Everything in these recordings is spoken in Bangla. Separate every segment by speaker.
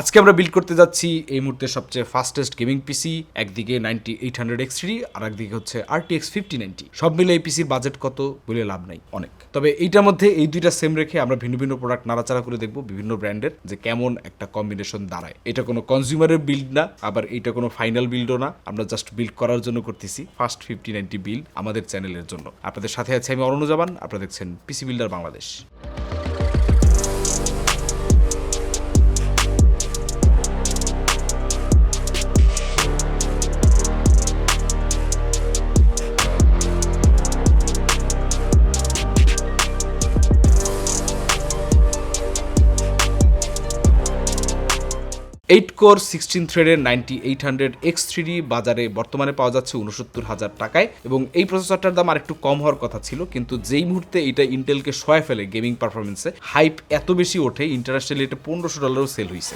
Speaker 1: আজকে আমরা বিল্ড করতে যাচ্ছি এই মুহূর্তে সবচেয়ে ফাস্টেস্ট গেমিং পিসি একদিকে ninety eight hundred X three আর একদিকে হচ্ছে R T X fifty ninety সব মিলে এই পিসির বাজেট কত বলে লাভ নাই, অনেক। তবে এইটার মধ্যে এই দুইটা সেম রেখে আমরা ভিন্ন ভিন্ন প্রোডাক্ট নাড়াচাড়া করে দেখব বিভিন্ন ব্র্যান্ডের যে কেমন একটা কম্বিনেশন দাঁড়ায়। এটা কোনো কনজিউমারের বিল্ড না, আবার এটা কোনো ফাইনাল বিল্ডও না। আমরা জাস্ট বিল্ড করার জন্য করতেছি ফার্স্ট ফিফটি নাইনটি বিল্ড আমাদের চ্যানেলের জন্য। আপনাদের সাথে আছে আমি অরণ্য জামান আপনারা দেখছেন PC builder Bangladesh eight core sixteen থ্রেডের ninety eight hundred X three বাজারে বর্তমানে পাওয়া যাচ্ছে উনসত্তর হাজার টাকায়। এবং এই প্রসেসরটার দাম আর একটু কম হওয়ার কথা ছিল, কিন্তু যেই মুহূর্তে এটা ইন্টেলকে সয়ে ফেলে গেমিং পারফরমেন্সে হাইপ এত বেশি ওঠে ইন্টারন্যাশনালি এটা পনেরোশো ডলারও সেল হয়েছে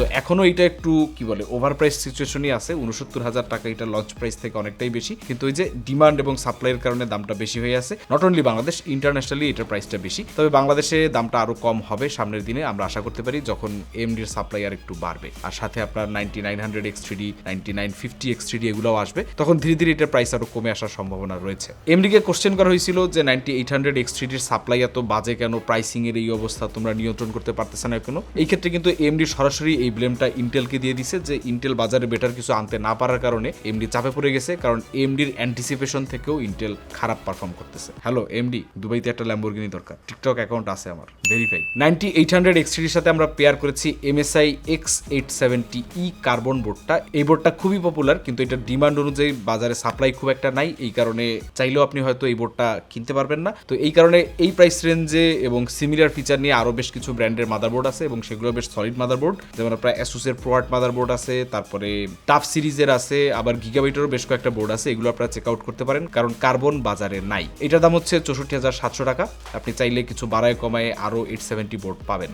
Speaker 1: তো এখনও এটা একটু, কি বলে ওভার প্রাইস সিচুয়েশনই আছে। উনসত্তর হাজার টাকা এটা লঞ্চ প্রাইস থেকে অনেকটাই বেশি। কিন্তু ওই যে ডিমান্ড এবং সাপ্লাইয়ের কারণে দামটা বেশি হয়ে আছে। নট অনলি বাংলাদেশ ইন্টারন্যাশনালি এটার প্রাইসটা বেশি। তবে বাংলাদেশে দামটা আরও কম হবে সামনের দিনে, আমরা আশা করতে পারি, যখন এমডির সাপ্লাই আর একটু বাড়বে। আর সাথে আপনার ninety nine hundred X three ninety nine fifty X three এগুলোও আসবে। তখন ধীরে ধীরে এটার প্রাইস আরও কমে আসার সম্ভাবনা রয়েছে। এমডিকে কোশ্চেন করা হয়েছিল যে নাইনটি এইট হান্ড্রেড এক্স থ্রির সাপ্লাই এত বাজে কেন? প্রাইসিং এর এই অবস্থা তোমরা নিয়ন্ত্রণ করতে পারতেছে না কেন এই ক্ষেত্রে কিন্তু এমডি সরাসরি এই ব্লেমটা ইন্টেলকে দিয়ে দিছে যে ইন্টেল বাজারে বেটার কিছু আনতে না পারার কারণে এমডি চাপে পড়ে গেছে, কারণ এমডির অ্যান্টিসিপেশন থেকেও ইন্টেল খারাপ পারফর্ম করতেছে। হ্যালো এমডি দুবাইতে একটা ল্যাম্বোর্গিনি দরকার। টিকটক অ্যাকাউন্ট আছে আমার verify ninety eight hundred X থ্রির সাথে আমরা পেয়ার করেছি MSI X eight seventy E carbon বোর্ডটা এই বোর্ডটা খুবই পপুলার কিন্তু এটা ডিমান্ড অনুযায়ী বাজারে সাপ্লাই খুব একটা নাই, এই কারণে চাইলেও আপনি হয়তো এই বোর্ডটা কিনতে পারবেন না। তো এই কারণে এই প্রাইস রেঞ্জে এবং সিমিলার ফিচার নিয়ে আরও বেশ কিছু ব্র্যান্ডের মাদারবোর্ড আছে এবং সেগুলো বেশ সলিড মাদারবোর্ড যেমন আপনার অ্যাসুসের প্রোয়ার্ট মাদারবোর্ড আছে, তারপরে টাফ সিরিজের আছে, আবার গিগাবাইটেরও বেশ কয়েকটা বোর্ড আছে, এগুলো আপনারা চেক আউট করতে পারেন, কারণ কার্বন বাজারে নাই। এটার দাম হচ্ছে চৌষট্টি হাজার সাতশো টাকা, আপনি চাইলে কিছু বাড়ায় কমায় আরও এইট সেভেন্টি বোর্ড পাবেন।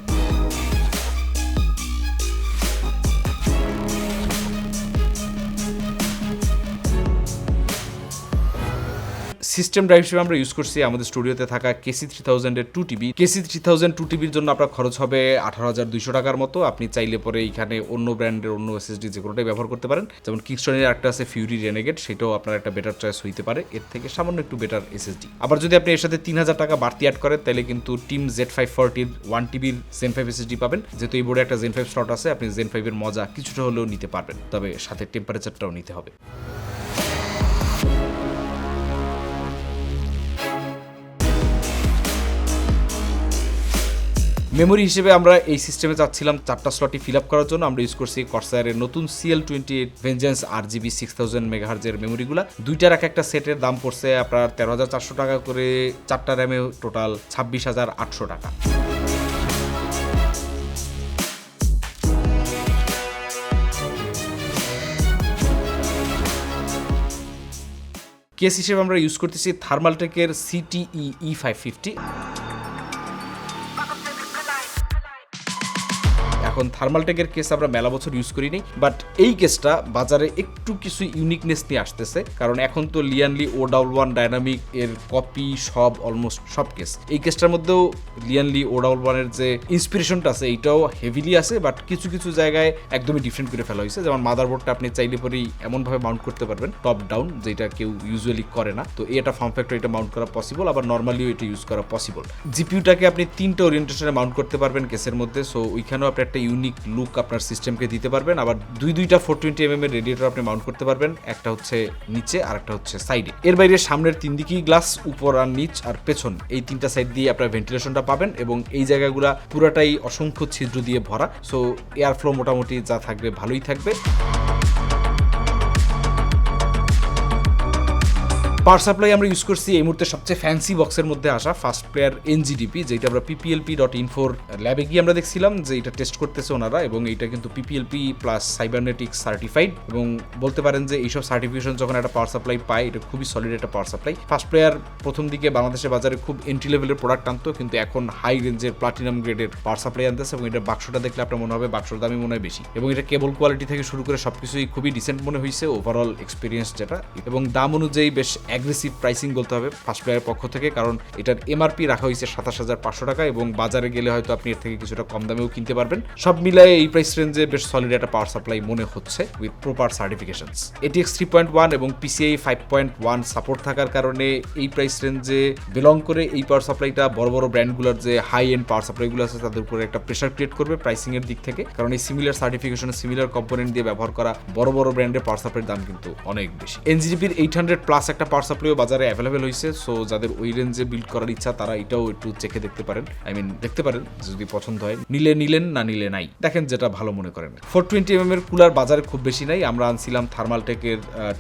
Speaker 1: সিস্টেম ড্রাইভ হিসেবে আমরা ইউজ করছি আমাদের স্টুডিওতে থাকা KC three থাউজেন্ডের two TB KC three thousand two টিবির জন্য আপনার খরচ হবে আঠারো হাজার দুইশো টাকার মতো। আপনি চাইলে পরে এখানে অন্য ব্র্যান্ডের অন্য এসএসডি যে কোনোটাই ব্যবহার করতে পারেন। যেমন কিংস্টনের একটা আছে ফিউরি রেনেগেট সেটাও আপনার একটা বেটার চয়েস হইতে পারে। এর থেকে সামান্য একটু বেটার এসএসডি আবার যদি আপনি এর সাথে তিন হাজার টাকা বাড়তি অ্যাড করেন, তাহলে কিন্তু টিম জেড ফাইভ ফোরটির ওয়ান টিবির জেন ফাইভ এসএসডি পাবেন। যেহেতু এই বোর্ডে একটা জেন ফাইভ স্লট আছে, আপনি জেন ফাইভের মজা কিছুটা হলেও নিতে পারবেন। তবে সাথে টেম্পারেচারটাও নিতে হবে। মেমোরি হিসেবে আমরা এই সিস্টেমে চাচ্ছিলাম চারটা স্লটই ফিল আপ করার জন্য। আমরা ইউজ করছি কর্সায়ারের নতুন CL twenty eight vengeance R GB six thousand মেগাহার্জের মেমোরিগুলো দুইটার এক একটা সেটের দাম পড়ছে আপনার তেরো হাজার চারশো টাকা করে। চারটা র্যামে টোটাল ছাব্বিশ হাজার আটশো টাকা। কেস হিসেবে আমরা ইউজ করতেছি থার্মালটেকের সিটিই ই ফাইভ ফিফটি এখন থার্মালটেকের কেস আমরা মেলা বছর ইউজ করিনি বাট এই কেসটা বাজারে একটু কিছু ইউনিকনেস নিয়ে আসতেছে, কারণ এখন তো Lian Li O double one dynamic এর কপি সব অলমোস্ট সব কেস এই কেসটার মধ্যেও লিয়ানলি ও ডাবল ওয়ানের যে ইন্সপিরেশনটা আছে, এইটাও হেভিলি আছে বাট কিছু কিছু জায়গায় একদমই ডিফারেন্ট করে ফেলা হয়েছে। যেমন মাদারবোর্ডটা আপনি চাইলে পরেই এমনভাবে মাউন্ট করতে পারবেন টপ ডাউন যেটা কেউ ইউজুয়ালি করে না। তো এটা ফার্ম ফ্যাক্টর এটা মাউন্ট করা পসিবল আবার নর্মালিও এটা ইউজ করা পসিবল জিপিউটাকে আপনি তিনটা ওরিয়েন্টেশনে মাউন্ট করতে পারবেন কেসের মধ্যে সো ওইখানেও আপনি একটা ইউনিক লুক আপনার সিস্টেমকে দিতে পারবেন। আবার দুই দুইটা ফোর টোয়েন্টি এম এর রেডিয়েটর আপনি মাউন্ট করতে পারবেন। একটা হচ্ছে নিচে আর একটা হচ্ছে সাইডে এর বাইরে সামনের তিন দিকেই গ্লাস উপর আর নিচ আর পেছন। এই তিনটা সাইড দিয়ে আপনার ভেন্টিলেশনটা পাবেন এবং এই জায়গাগুলো পুরাটাই অসংখ্য ছিদ্র দিয়ে ভরা। সো এয়ার ফ্লো মোটামুটি যা থাকবে ভালোই থাকবে। পাওয়ার সাপ্লাই আমরা ইউজ করছি এই মুহূর্তে সবচেয়ে ফ্যান্সি বক্সের মধ্যে আসা ফার্স্ট প্লেয়ার এনজিডিপি যেটা আমরা পিপিএলপি ডট ইনফোর ল্যাবে গিয়ে আমরা দেখছিলাম যে এটা টেস্ট করতেছে ওনারা এবং এটা কিন্তু পিপিএলপি প্লাস সাইবারনেটিক্স সার্টিফাইড এবং বলতে পারেন যে এইসব সার্টিফিকেশন যখন একটা পাওয়ার সাপ্লাই পায়, এটা খুবই সলিড একটা পাওয়ার সাপ্লাই ফার্স্ট প্লেয়ার প্রথম দিকে বাংলাদেশের বাজারে খুব এন্ট্রি লেভেলের প্রোডাক্ট আনতো, কিন্তু এখন হাই রেঞ্জের প্লাটিনাম গ্রেডের পাওয়ার সাপ্লাই আনতেছে এবং এটা বাক্সটা দেখলে আপনার মনে হবে বাক্সর দামই মনে হয় বেশি। এবং এটা কেবল কোয়ালিটি থেকে শুরু করে সবকিছুই খুবই ডিসেন্ট মনে হয়েছে ওভারঅল এক্সপিরিয়েন্স যেটা। এবং দাম অনুযায়ী বেশ অ্যাগ্রেসিভ প্রাইসিং বলতে হবে ফার্স্ট প্লেয়ারের পক্ষ থেকে, কারণ এটার এমআরপি রাখা হয়েছে সাতাশ হাজার পাঁচশো টাকা এবং বাজারে গেলে হয়তো আপনি এর থেকে কিছুটা কম দামেও কিনতে পারবেন। সব মিলায়ে এই প্রাইস রেঞ্জে বেশ সলিড একটা পাওয়ার সাপ্লাই মনে হচ্ছে with proper certifications ATX three point one এবং PCI five point one support থাকার কারণে এই প্রাইস রেঞ্জে বিলং করে এই পাওয়ার সাপ্লাইটা বড় বড় ব্র্যান্ডগুলোর যে হাই এন্ড পাওয়ার সাপ্লাইগুলো আছে, তাদের উপরে একটা প্রেশার ক্রিয়েট করবে প্রাইসিং এর দিক থেকে। কারণ এই সিমিলার সার্টিফিকেশন সিমিলার কম্পোনেন্ট দিয়ে ব্যবহার করা বড় বড় ব্র্যান্ডের পাওয়ার সাপ্লাইয়ের দাম কিন্তু অনেক বেশি। এনজিডিপির এইট হান্ড্রেড প্লাস একটা পাওয়ার সাপ্লাইও বাজারে অ্যাভেলেবেল হয়েছে সো যাদের ওই রেঞ্জে বিল্ড করার ইচ্ছা, তারা এটাও একটু চেখে দেখতে পারেন। আই মিন দেখতে পারেন, যদি পছন্দ হয়। নিলে নিলেন, না নিলে নাই। দেখেন যেটা ভালো মনে করেন। ফোর টোয়েন্টি এম এর কুলার বাজারে খুব বেশি নাই। আমরা আনছিলাম থার্মালটেকের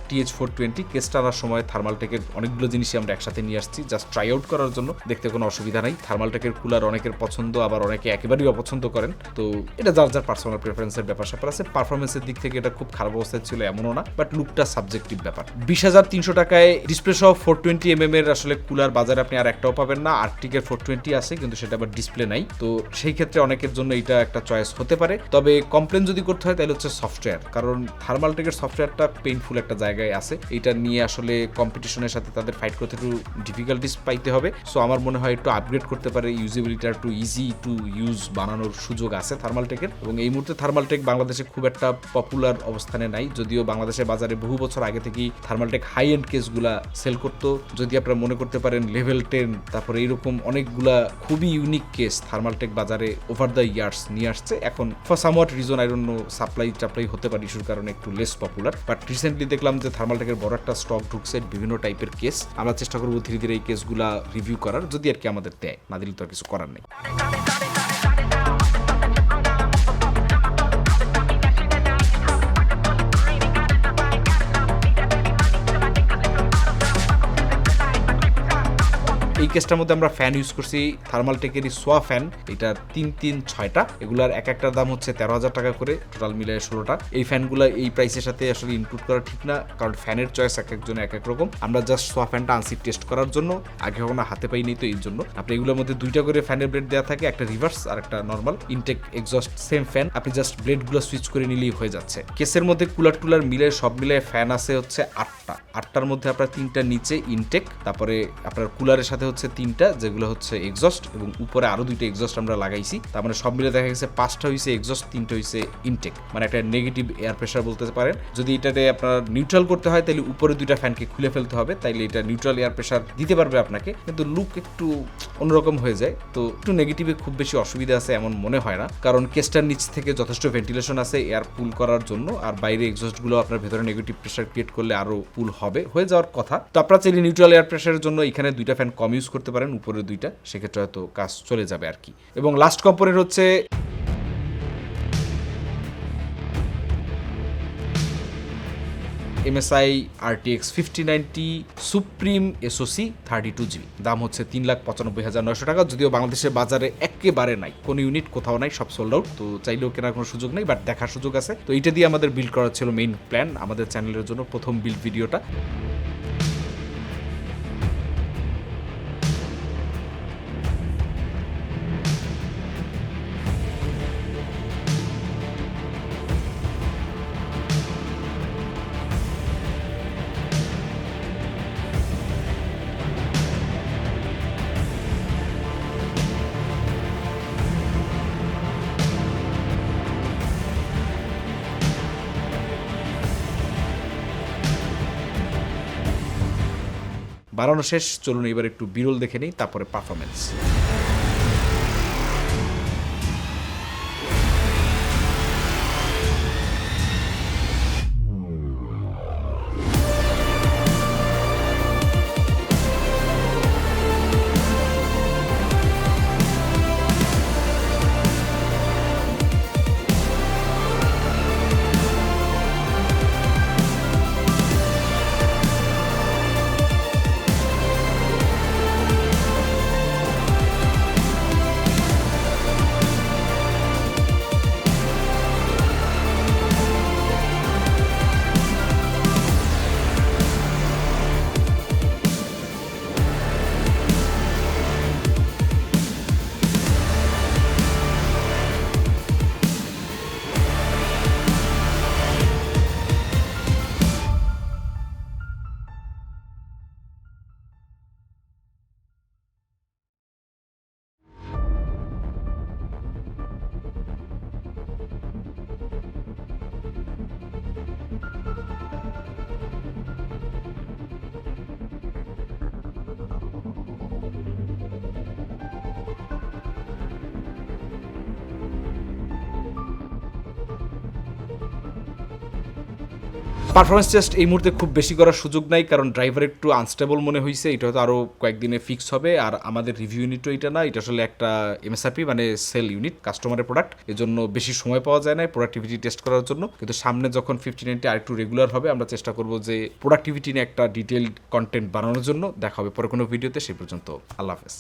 Speaker 1: টিএইচ ফোর টোয়েন্টি কেস টানার সময় থার্মালটেকের অনেকগুলো জিনিসই আমরা একসাথে নিয়ে আসছি। জাস্ট ট্রাই আউট করার জন্য। দেখতে কোনো অসুবিধা নাই। থার্মালটেকের কুলার অনেকের পছন্দ, আবার অনেকে একেবারেই অপছন্দ করেন। তো এটা যার যার পার্সোনাল প্রেফারেন্সের ব্যাপার, স্যাপার আছে। পারফরমেন্সের দিক থেকে এটা খুব খারাপ অবস্থায় ছিল, এমনও না। বাট লুকটা সাবজেক্টিভ ব্যাপার। বিশ হাজার তিনশো টাকায় ডিসপ্লে সহ ফোর টোয়েন্টি এম এর আসলে কুলার বাজারে আপনি আর একটাও পাবেন না। আর্টিকের ফোর টোয়েন্টি আছে, কিন্তু সেটা আবার ডিসপ্লে নাই। তো সেই ক্ষেত্রে অনেকের জন্য এটা একটা চয়েস হতে পারে। তবে কমপ্লেন যদি করতে হয়, তাহলে হচ্ছে সফটওয়্যার কারণ থার্মালটেকের সফটওয়্যারটা পেইনফুল একটা জায়গায় আছে। এটা নিয়ে আসলে কম্পিটিশনের সাথে তাদের ফাইট করতে একটু ডিফিকাল্টিস পাইতে হবে। সো আমার মনে হয় একটু আপগ্রেড করতে পারে ইউজিবিলিটি একটু ইজি টু ইউজ বানানোর সুযোগ আছে থার্মালটেকের এবং এই মুহূর্তে থার্মালটেক বাংলাদেশে খুব একটা পপুলার অবস্থানে নাই। যদিও বাংলাদেশের বাজারে বহু বছর আগে থেকেই থার্মালটেক হাই এন্ড কেসগুলা সেল করতো। যদি আপনারা মনে করতে পারেন লেভেল টেন তারপরে এইরকম অনেকগুলা খুবই ইউনিক কেস থার্মালটেক বাজারে ওভার দ্য ইয়ার্স নিয়ে আসছে। এখন for somewhat reason I don't know supply টাপ্লাই হতে পারে ইস্যুর কারণে একটু লেস পপুলার বাট রিসেন্টলি দেখলাম যে থার্মালটেকের বড় একটা স্টক ঢুকছে বিভিন্ন টাইপের কেস আমরা চেষ্টা করব ধীরে ধীরে এই কেসগুলা রিভিউ করার, যদি আর কি আমাদের দেয়। না দিলে তো আর কিছু করার নেই। কেসটার মধ্যে আমরা ফ্যান ইউজ করছি থার্মাল টেকেরই সোয়া ফ্যান এটা তিন তিন ছয়টা। এগুলার এক একটার দাম হচ্ছে তেরো হাজার টাকা করে টোটাল মিলিয়ে ষোলোটা। এই ফ্যানগুলো এই প্রাইসের সাথে আসলে ইনক্লুড করা ঠিক না, কারণ ফ্যানের চয়েস এক একজন এক এক রকম। আমরা জাস্ট সোয়া ফ্যানটা আনসি টেস্ট করার জন্য, আগে কখনো হাতে পাইনি তো এই জন্য। আপনি এগুলোর মধ্যে দুইটা করে ফ্যানের ব্লেড দেওয়া থাকে, একটা রিভার্স আর একটা normal intake exhaust same fan আপনি জাস্ট ব্লেডগুলো সুইচ করে নিলেই হয়ে যাচ্ছে। কেসের মধ্যে কুলার টুলার মিলে সব মিলে ফ্যান আছে হচ্ছে আটটা। আটটার মধ্যে আপনার তিনটা নিচে ইনটেক তারপরে আপনার কুলারের সাথে হচ্ছে তিনটা, যেগুলো হচ্ছে এক্সস্ট এবং উপরে আরও দুইটা এক্সস্ট আমরা লাগাইছি। তার মানে সব মিলে দেখা গেছে পাঁচটা হয়েছে এক্সস্ট তিনটা হয়েছে ইনটেক মানে একটা নেগেটিভ এয়ার প্রেশার বলতে পারেন। যদি এটাতে আপনার নিউট্রাল করতে হয়, তাহলে উপরে দুইটা ফ্যানকে খুলে ফেলতে হবে। তাইলে এটা নিউট্রাল এয়ার প্রেশার দিতে পারবে আপনাকে। কিন্তু লুক একটু অন্যরকম হয়ে যায়। তো একটু নেগেটিভে খুব বেশি অসুবিধা আছে এমন মনে হয় না। কারণ কেসটার নিচ থেকে যথেষ্ট ভেন্টিলেশন আছে এয়ার পুল করার জন্য। আর বাইরে এক্সস্টগুলো আপনার ভেতরে নেগেটিভ প্রেশার ক্রিয়েট করলে আরও পুল হবে। হয়ে যাওয়ার কথা। তো আপনারা চাইলে নিউট্রাল এয়ার প্রেশারের জন্য এখানে দুইটা ফ্যান কম ইউজ করতে পারেন উপরের দুইটা, সেক্ষেত্রে হয়তো কাজ চলে যাবে আর কি। এবং লাস্ট কম্পোনেন্ট হচ্ছে MSI RTX fifty ninety suprim SOC thirty two GB দাম হচ্ছে তিন লাখ পঁচানব্বই হাজার নয়শো টাকা, যদিও বাংলাদেশের বাজারে একেবারে নাই, কোনো ইউনিট কোথাও নাই, সব সোল্ড আউট তো চাইলেও কেনার কোনো সুযোগ নেই বাট দেখার সুযোগ আছে। তো এটা দিয়ে আমাদের বিল্ড করা ছিল মেইন প্ল্যান আমাদের চ্যানেলের জন্য প্রথম বিল্ড ভিডিওটা বানানো শেষ চলুন এবার একটু বিরল দেখে নিই তারপরে পারফরমেন্স পারফরমেন্স টেস্ট এই মুহূর্তে খুব বেশি করার সুযোগ নাই, কারণ ড্রাইভার একটু আনস্টেবল মনে হয়েছে এটা হয়তো আরও কয়েকদিনে ফিক্স হবে, আর আমাদের রিভিউ ইউনিটও এটা না, এটা আসলে একটা এমএসআরপি মানে সেল ইউনিট কাস্টমারের প্রোডাক্ট এজন্য বেশি সময় পাওয়া যায় না প্রোডাক্টিভিটি টেস্ট করার জন্য। কিন্তু সামনে যখন ফিফটি নাইনটি আরেকটু রেগুলার হবে, আমরা চেষ্টা করব যে প্রোডাক্টিভিটি নিয়ে একটা ডিটেলড কন্টেন্ট বানানোর জন্য। দেখা হবে পরে কোনো ভিডিওতে সেই পর্যন্ত। আল্লাহ হাফেজ।